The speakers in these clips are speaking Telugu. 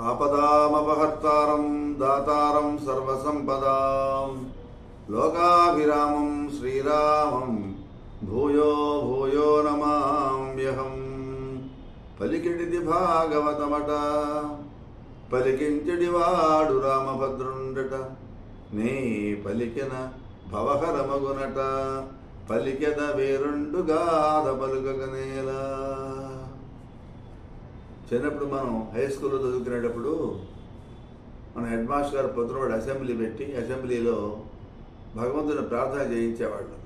ఆపదామపహర్తారం దాతారం సర్వసంపదాం. లోకాభిరామం శ్రీరామం భూయో భూయో నమామ్యహం. పలికిడిది భాగవతమట పలికించడి వాడు రామభద్రుండట నే పలికిన భవహరమగునట పలికెద వేరుండు గాథ పలుకగనేలా. చిన్నప్పుడు మనం హై స్కూల్లో చదువుకునేటప్పుడు మన హెడ్ మాస్టర్ గారు పొద్దునవాడు అసెంబ్లీ పెట్టి అసెంబ్లీలో భగవంతుని ప్రార్థన చేయించేవాళ్ళు.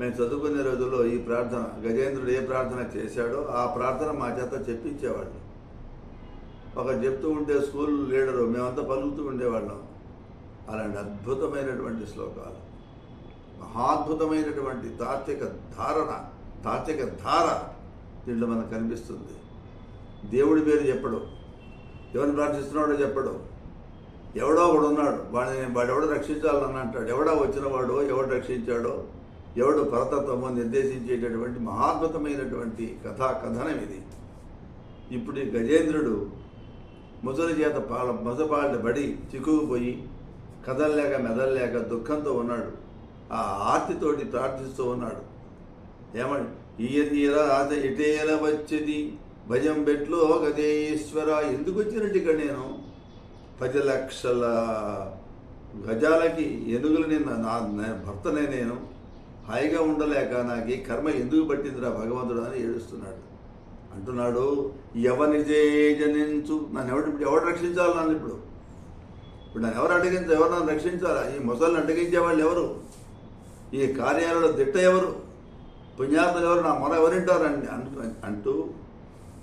మేము చదువుకునే రోజుల్లో ఈ ప్రార్థన గజేంద్రుడు ఏ ప్రార్థన చేశాడో ఆ ప్రార్థన మా చేత చెప్పించేవాళ్ళు. ఒక చెప్తూ ఉంటే స్కూల్ లీడరు మేమంతా పలుకుతూ ఉండేవాళ్ళం. అలాంటి అద్భుతమైనటువంటి శ్లోకాలు. మహాద్భుతమైనటువంటి తాత్విక ధారణ తాత్విక ధార దీంట్లో మనకు కనిపిస్తుంది. దేవుడి పేరు చెప్పడు. ఎవరిని ప్రార్థిస్తున్నాడో చెప్పడు. ఎవడో ఒకడు ఉన్నాడు. వాడిని వాడెవడో రక్షించాలని అంటాడు. ఎవడో వచ్చిన వాడో ఎవడు రక్షించాడో ఎవడు పరతత్వమో నిర్దేశించేటటువంటి మహాద్భుతమైనటువంటి కథా కథనం ఇది. ఇప్పుడు ఈ గజేంద్రుడు ముసలి చేత పాల ముసపాళ్ళ బడి చిక్కుకుపోయి కదల్లేక మెదల్లేక దుఃఖంతో ఉన్నాడు. ఆ ఆర్తితోటి ప్రార్థిస్తూ ఉన్నాడు. ఏమని? ఈయన రాత ఇటేల వచ్చేది. భయం బెట్లో గజేశ్వర ఎందుకు వచ్చినట్టు ఇక్కడ నేను? పది లక్షల గజాలకి ఎనుగులు నేను నా భర్తనే నేను. హాయిగా ఉండలేక నాకు ఈ కర్మ ఎందుకు పట్టిందిరా భగవంతుడు అని ఏడుస్తున్నాడు. అంటున్నాడు ఎవని జనించు నన్ను ఎవడు ఇప్పుడు ఎవడు రక్షించాలి నన్ను ఇప్పుడు? ఇప్పుడు నన్ను ఎవరు అడిగించ ఎవరు నన్ను రక్షించాలా? ఈ ముసలిని అడిగించే వాళ్ళు ఎవరు? ఈ కార్యాలలో దిట్ట ఎవరు? పుణ్యాత్మలు ఎవరు? నా మొర ఎవరింటారండి అంటూ అంటూ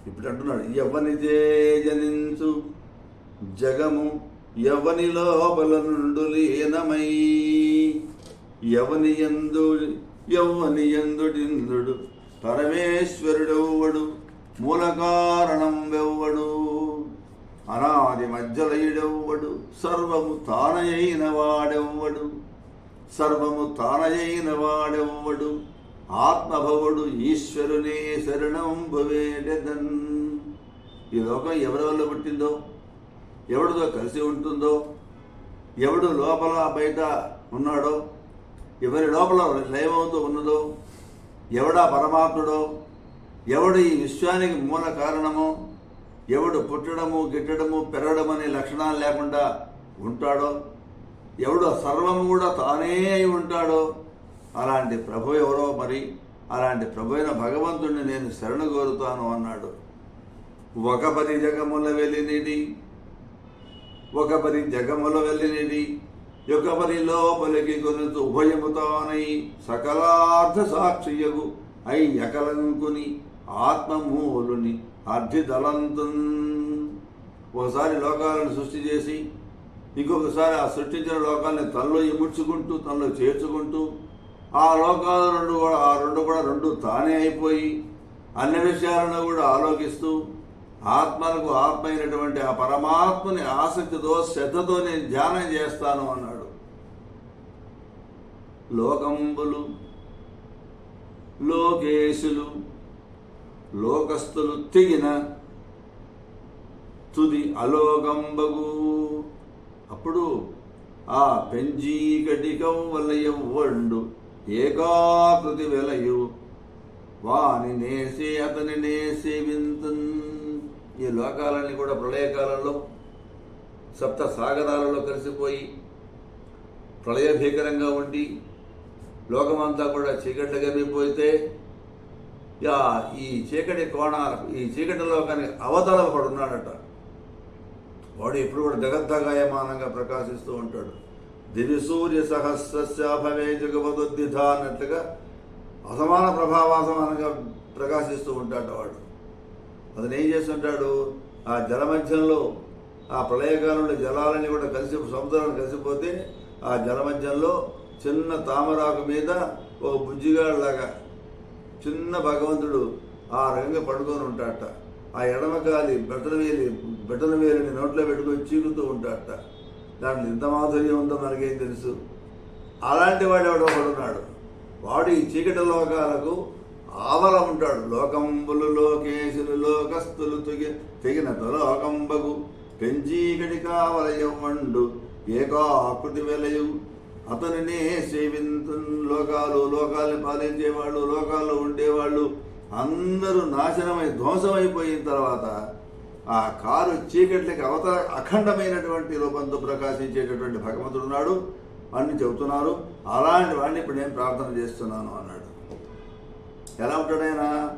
ఇప్పుడు అంటున్నాడు ఎవని జనించు జగము ఎవని లోపల నుండు లీనమై? ఎవని ఎందు ఎవని ఎందుడిందుడు పరమేశ్వరుడెవ్వడు? మూల కారణం వెవ్వడు? అనాది మధ్యలయుడెవ్వడు? సర్వము తానయైన వాడెవ్వడు? సర్వము తానయైన వాడెవ్వడు? ఆత్మభవుడు ఈశ్వరునే శరణం భవేడెదన్ ఈ లోకం ఎవరి వల్ల పుట్టిందో ఎవడితో కలిసి ఉంటుందో ఎవడు లోపల బయట ఉన్నాడో ఎవరి లోపల లయమవుతూ ఉన్నదో ఎవడా పరమాత్ముడో ఎవడు ఈ విశ్వానికి మూల కారణమో ఎవడు పుట్టడము గిట్టడము పెరగడం అనే లక్షణాలు లేకుండా ఉంటాడో ఎవడు సర్వము కూడా తానే అయి ఉంటాడో అలాంటి ప్రభు ఎవరో మరి అలాంటి ప్రభు అయిన భగవంతుడిని నేను శరణు కోరుతాను అన్నాడు. ఒక పది జగముల వెళ్ళినిడి ఒక పది జగముల వెళ్ళినిడి యొక్క పరి లోపలికి కొనుతూ ఉభయముతానై సకలార్థ సాక్షియగు అయి ఎకలంకుని ఆత్మమూలుని అర్ధిదలంతున్. ఒకసారి లోకాలను సృష్టి చేసి ఇంకొకసారి ఆ సృష్టించిన లోకాన్ని తనలో ఇముడ్చుకుంటూ తనలో చేర్చుకుంటూ ఆ లోకాలు రెండు కూడా ఆ రెండు కూడా రెండు తానే అయిపోయి అన్ని విషయాలను కూడా ఆలోకిస్తూ ఆత్మలకు ఆత్మ అయినటువంటి ఆ పరమాత్మని ఆసక్తితో శ్రద్ధతో నేను ధ్యానం చేస్తాను అన్నాడు. లోకంబులు లోకేశులు లోకస్తులు తెగిన తుది అలోకంబగు. అప్పుడు ఆ పెంజీకటికం ఎవ్వండు ఏకాకృతి వెలయు వాని నేసి అతని నేసి వింతన్. ఈ లోకాలన్నీ కూడా ప్రళయకాలంలో సప్త సాగరాలలో కలిసిపోయి ప్రళయ భీకరంగా ఉండి లోకమంతా కూడా చీకటి గమ్మిపోతే యా ఈ చీకటి కోణ ఈ చీకటి లోకానికి అవతల పడున్నాడట వాడు ఎప్పుడు కూడా జగద్దగాయమానంగా ప్రకాశిస్తూ ఉంటాడు. దివి సూర్య సహస్రశాభవే జగవదుద్ధిధ అన్నట్లుగా అసమాన ప్రభావాసమానంగా ప్రకాశిస్తూ ఉంటాడు వాడు. అతను ఏం చేస్తుంటాడు? ఆ జల మధ్యంలో ఆ ప్రళయకాలంలో జలాలన్నీ కూడా కలిసి సముద్రాన్ని కలిసిపోతే ఆ జల మధ్యంలో చిన్న తామరాకు మీద ఒక బుజ్జిగాడిలాగా చిన్న భగవంతుడు ఆ రకంగా పడుకొని ఉంటాడట. ఆ ఎడమకాలి బెట్టల వేలి బెట్టల వేలిని నోట్లో పెట్టుకొని చీకుతూ ఉంటాడట. దాంట్లో ఎంత మాధుర్యం ఉందో మనకేం తెలుసు. అలాంటి వాడు ఎవడో ఒకడు ఉన్నాడు. వాడు ఈ చీకటి లోకాలకు ఆవల ఉంటాడు. లోకంబులు లోకేశులు లోకస్తులు తుగి తెగిన లోకంబగు పెంచీకటి కావల ఏకో ఏకాకృతి వెలయు. అతనినే సేవింతు లోకాలు లోకాలను పాలించేవాళ్ళు లోకాల్లో ఉండేవాళ్ళు అందరూ నాశనమై ధ్వంసమైపోయిన తర్వాత ఆ కారు చీకట్లకి అవతల అఖండమైనటువంటి రూపంతో ప్రకాశించేటటువంటి భగవంతుడు ఉన్నాడు. వాడిని చెబుతున్నారు అలాంటి వాడిని ఇప్పుడు నేను ప్రార్థన చేస్తున్నాను అన్నాడు. ఎలా ఉంటాడు ఆయన?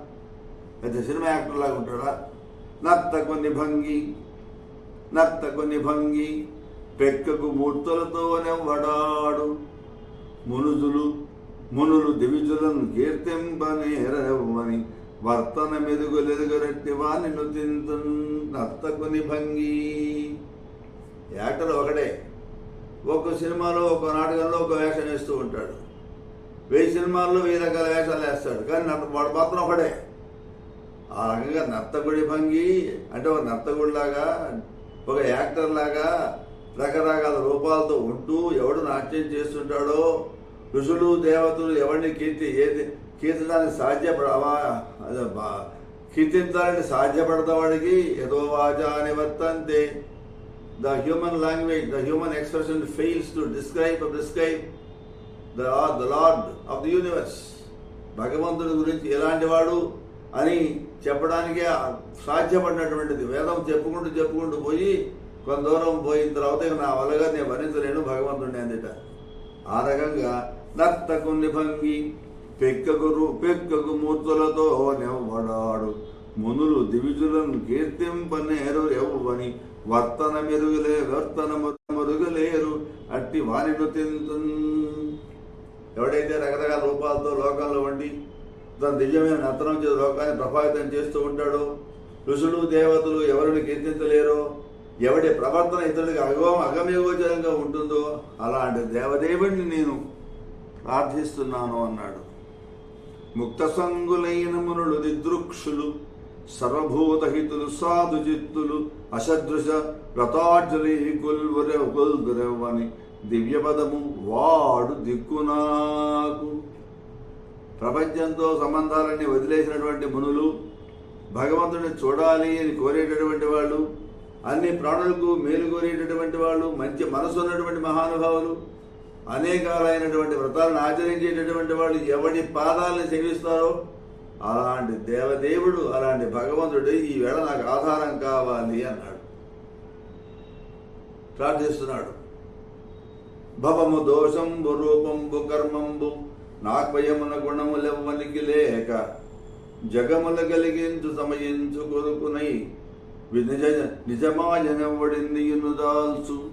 పెద్ద సినిమా యాక్టర్ లాగా ఉంటాడా? నర్తకు నిభంగి నర్తకు నిభంగి పెక్కకు మూర్తులతో నెవ్వడాడు మునుజులు మునులు దివిజులను కీర్తింపనేరవని వర్తన మెరుగులెరుగరట్టి వాని నుతింతు నత్తకుని భంగి. యాక్టర్ ఒకడే. ఒక్కో సినిమాలో ఒక నాటకంలో ఒక వేషం వేస్తూ ఉంటాడు. వెయ్యి సినిమాల్లో వెయ్యి రకాల వేషాలు వేస్తాడు. కానీ నర్త వాడు మాత్రం ఒకడే. ఆ రకంగా నర్తకుడి భంగి అంటే ఒక నర్తకుడిలాగా ఒక యాక్టర్ లాగా రకరకాల రూపాలతో ఉంటూ ఎవడు నాట్యం చేస్తుంటాడో ఋషులు దేవతలు ఎవరిని కీర్తి ఏది కీర్తించడానికి సాధ్యపడవా? అదే బా- కీర్తించాలని సాధ్యపడతావాడికి ఏదో వాచా నివర్తంతే. The human language the human expression fails to describe describe the the lord of the universe భగవంతుడి గురించి ఎలాంటి వాడు అని చెప్పడానికే సాధ్యపడినటువంటిది. వేదం చెప్పుకుంటూ చెప్పుకుంటూ పోయి కొంత దూరం పోయిన తర్వాత ఇక నా వల్లగా నేను భరించలేను భగవంతుడిని అందిట. ఆ రకంగా నర్తకు నిభంగి పెక్కకు రూపెక్కకు మూర్తులతో నెవ్వడాడు. మునులు దివిజులను కీర్తింపనేరు ఎవ్వని. వర్తన మెరుగులే వర్తన మరుగులేరు. అట్టి వారిను తింటు ఎవడైతే రకరకాల రూపాలతో లోకాల్లో వండి తన దివ్యమైన నర్తనం చేసే లోకాన్ని ప్రభావితం చేస్తూ ఉంటాడో ఋషులు దేవతలు ఎవరిని కీర్తించలేరో ఎవడి ప్రవర్తన ఇతరుడికి అగమ అగమ్యగోచరంగా ఉంటుందో అలాంటి దేవదేవుడిని నేను ప్రార్థిస్తున్నాను అన్నాడు. ముక్త సంగులైన మునులు దిదృక్షులు సర్వభూతహితులు సాధు చిత్తులు అసదృశ వ్రతార్జలి కుల్వరెవ్ కుల్దురెవ్వని దివ్యపదము వాడు దిక్కునాకు. ప్రపంచంతో సంబంధాలన్నీ వదిలేసినటువంటి మునులు భగవంతుడిని చూడాలి అని కోరేటటువంటి వాళ్ళు అన్ని ప్రాణులకు మేలు కోరేటటువంటి వాళ్ళు మంచి మనసు ఉన్నటువంటి మహానుభావులు అనేకాలైనటువంటి వ్రతాలను ఆచరించేటటువంటి వాళ్ళు ఎవడి పాదాలను సేవిస్తారో అలాంటి దేవదేవుడు అలాంటి భగవంతుడు ఈ వేళ నాకు ఆధారం కావాలి అన్నాడు. ప్రార్థిస్తున్నాడు. భవము దోషంబు రూపంబు కర్మంబు నాక్వయమున గుణములెవ్వనికి లేక జగముల కలిగించు సమయించు కొరుకునై వినిజ దాల్చు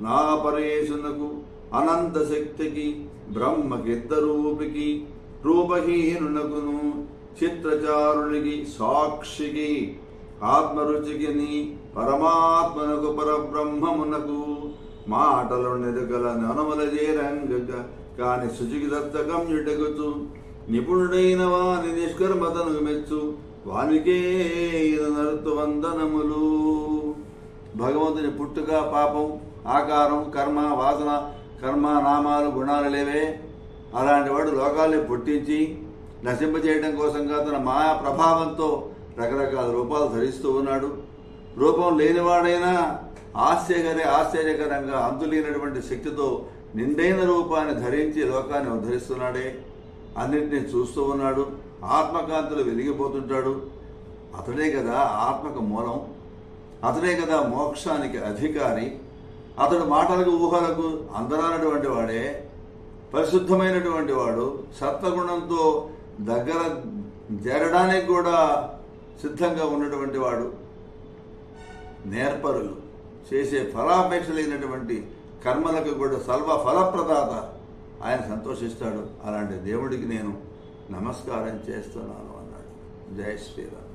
నా పరేశునకు అనంత శక్తికి బ్రహ్మకిద్దరూపికి రూపహీనునకును చిత్రచారునికి సాక్షికి ఆత్మరుచికి పరమాత్మనకు పరబ్రహ్మమునకు మాటలు నెరుగల ననమల చేరంగ కాని శుచికి దత్తగమ్యుటగుచు నిపుణుడైన వాని నిష్కర్మతను మెచ్చు వానికే నరుతు వందనములు. భగవంతుని పుట్టుక పాపం ఆకారం కర్మ వాసన కర్మ నామాలు గుణాలు లేవే. అలాంటి వాడు లోకాల్ని పుట్టించి నశింపజేయడం కోసంగా తన మాయా ప్రభావంతో రకరకాల రూపాలు ధరిస్తూ ఉన్నాడు. రూపం లేనివాడైనా ఆశ్చర్యకరే ఆశ్చర్యకరంగా అంతులేనటువంటి శక్తితో నిండైన రూపాన్ని ధరించి లోకాన్ని ఉద్ధరిస్తున్నాడే. అన్నింటినీ చూస్తూ ఉన్నాడు. ఆత్మకాంతులు వెలిగిపోతుంటాడు. అతడే కదా ఆత్మక మూలం. అతడే కదా మోక్షానికి అధికారి. అతడు మాటలకు ఊహలకు అందరానటువంటి వాడే పరిశుద్ధమైనటువంటి వాడు సత్వగుణంతో దగ్గర చేరడానికి కూడా సిద్ధంగా ఉన్నటువంటి వాడు నేర్పరులు చేసే ఫలాపేక్ష లేనటువంటి కర్మలకు కూడా సర్వ ఫలప్రదాత ఆయన సంతోషిస్తాడు. అలాంటి దేవుడికి నేను నమస్కారం చేస్తున్నాను అన్నాడు. జయ శ్రీరామ్.